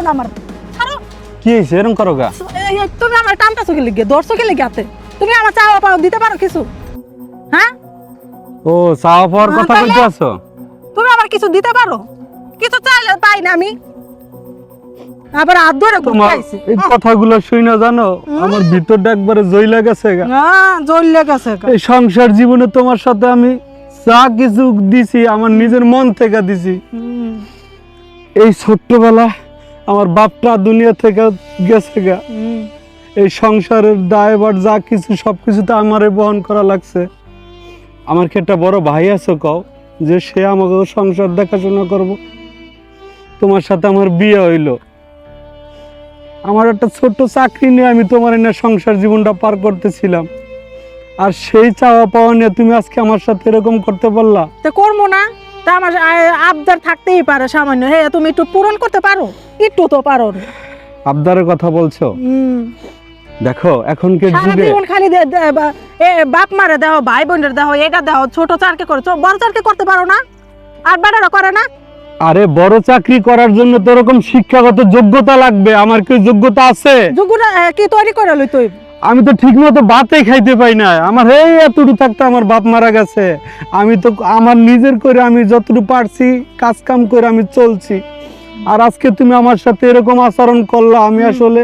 ছাড়ো না আমার। ছাড়ো। কি হয়েছে? এরকম করো গা। এই, এই, তুমি আমার টানটা চোখে লিখে হাতে? তুমি আমার চাওয়া পাওয়া দিতে পারো কিছু? হ্যাঁ? ও চাওয়া পাওয়ার হ্যাঁ, কথা তাহলে? আছো তুমি আমার কিছু দিতে পারো? কিছু চাইলে পাই না আমি। আবার হাত ধরে তোমার এই কথাগুলো জানো? আমার ভিতরটা একবারে জইলা গেছে গা। জ্বললে গেছে গা। এই সংসার জীবনে তোমার সাথে আমি যা কিছু দিছি আমার নিজের মন থেকে দিছি। হুম, এই ছোট্টবেলা আমার বাপটা দুনিয়া থেকে গেছে গা। এই সংসারের দায়ভার যা কিছু সব কিছু তো আমারে বহন করা লাগছে। আমার কি একটা বড় ভাই আছে কও যে সে আমাকে সংসার দেখাশোনা করব। তোমার সাথে আমার বিয়ে হইল। আমার একটা ছোট্ট চাকরি নিয়ে আমি তোমার এনে সংসার জীবনটা পার করতেছিলাম। আর সেই চাওয়া পাওয়া নিয়ে তুমি আজকে আমার সাথে এরকম করতে পারলা? তো করব না। তা আমার আবদার থাকতেই পারে সামান্য। হ্যাঁ তুমি একটু পূরণ করতে পারো? একটু তো পারো। না। আবদারের কথা বলছো? দেখো এখনকার সারা যুগে জীবন খালি বাপ মারে দেহ ভাই বোনের দেহ এটা দেহ ছোট চারকে করে বড় চারকে করতে পারো না? আর বেটারা করে না? আরে বড় চাকরি করার জন্য তো এরকম শিক্ষাগত যোগ্যতা লাগবে। আমার কি যোগ্যতা আছে? যুগুরা এ, কি তৈরি করে লই তুই? আমি তো ঠিক মতো ভাতে খাইতে পাই না। আমার এই এতটুকু থাকতে আমার বাপ মারা গেছে। আমি তো আমার নিজের করে আমি যতটুকু পারছি কাজ কাম করে আমি চলছি। আর আজকে তুমি আমার সাথে এরকম আচরণ করলা আমি আসলে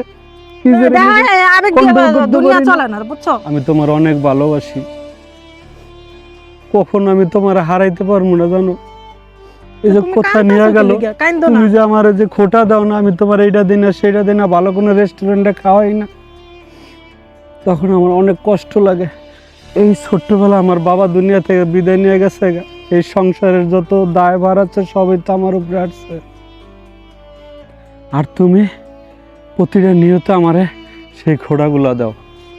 আমি তোমার অনেক ভালোবাসি। কখন আমি তোমার হারাইতে পারব না জানো? এই যে তুমি কথা কাঁদতাছো নিয়ে গেল তুমি যে আমার যে খোটা দাও না আমি তোমার এইটা দিই না সেইটা দিই না ভালো কোনো রেস্টুরেন্টে খাওয়াই না। তখন আমার অনেক কষ্ট লাগে। এই ছোট্টবেলা আমার বাবা দুনিয়া থেকে বিদায় নিয়ে গেছে এই সংসারের যত দায় আছে সবই তো আমার উপরে আসছে। আর তুমি প্রতিটা নিয়ত আমারে সেই ঘোড়াগুলো দাও।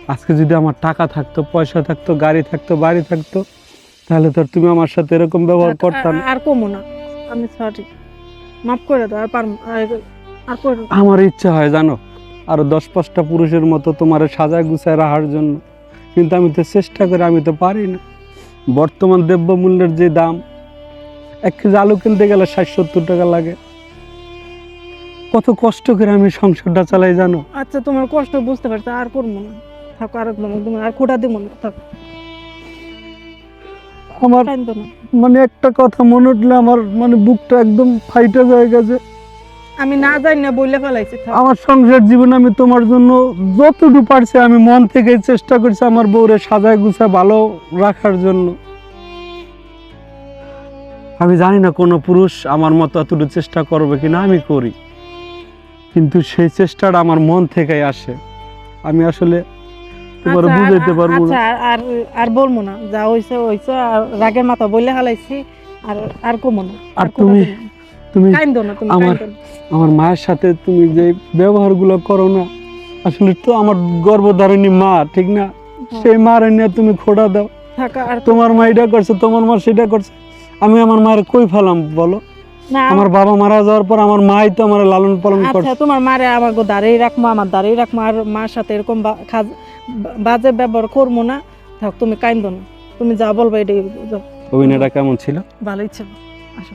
আজকে যদি আমার টাকা থাকতো পয়সা থাকতো গাড়ি থাকতো বাড়ি থাকতো তাহলে তো তুমি আমার সাথে এরকম ব্যবহার করতাম আর- কমো না। আমি সরি মাফ করে দাও আর আর- আর আমার ইচ্ছা হয় জানো আরও দশ পাঁচটা পুরুষের মতো তোমার সাজায় গুছায় রাখার জন্য। কিন্তু আমি তো চেষ্টা করে আমি তো পারি না। বর্তমান দ্রব্য মূল্যের যে দাম এক কেজি আলু কিনতে গেলে ষাট সত্তর টাকা লাগে। কত কষ্ট করে আমি সংসারটা চালাই জানো? আচ্ছা তোমার কষ্ট বুঝতে পারছ আর করব না। থাকো আর একদম আর খোটা দেবো না থাকো। আমার মানে একটা কথা মনে উঠলে আমার মানে বুকটা একদম ফাইটা যায় গেছে। আমি না জানি না বললে ফেলাইছি আমার সংসার জীবনে আমি তোমার জন্য যতটুকু পারছি আমি মন থেকে চেষ্টা করছি আমার বউরে সাজায় গুছায় ভালো রাখার জন্য। আমি জানি না কোনো পুরুষ আমার মতো এতটুকু চেষ্টা করবে কিনা আমি করি। কিন্তু সেই চেষ্টাটা আমার মন থেকেই আসে। আমি আসলে তোমার আচ্ছা, বুঝাইতে পারব আচ্ছা না আর- আর আর বলব না যা হইছে হইছে আর রাগের মাথা বললে হালাইছি আর আর কমো না। আর তুমি-। তুমি কাইন্দো না তুমি আমার- আমার মায়ের সাথে তুমি যে ব্যবহারগুলো করো না আসলে তো আমার গর্ভধারিণী মা ঠিক না? সেই মার নিয়ে তুমি খোড়া দাও। আর তোমার মা এটা করছে তোমার মা সেটা করছে। আমি আমার মায়ের কই ফেলাম বলো? আমার বাবা মারা যাওয়ার পর আমার মাই তো আমার লালন পালন আচ্ছা করছে। তোমার মারে আমার গো দাঁড়িয়ে রাখব আমার দাঁড়িয়ে রাখব আর মার সাথে এরকম বাজে ব্যবহার করব না। থাক তুমি কাইন্দো না। তুমি যা বলবে এটাই অভিনয়টা কেমন ছিল? ভালোই ছিল আসো।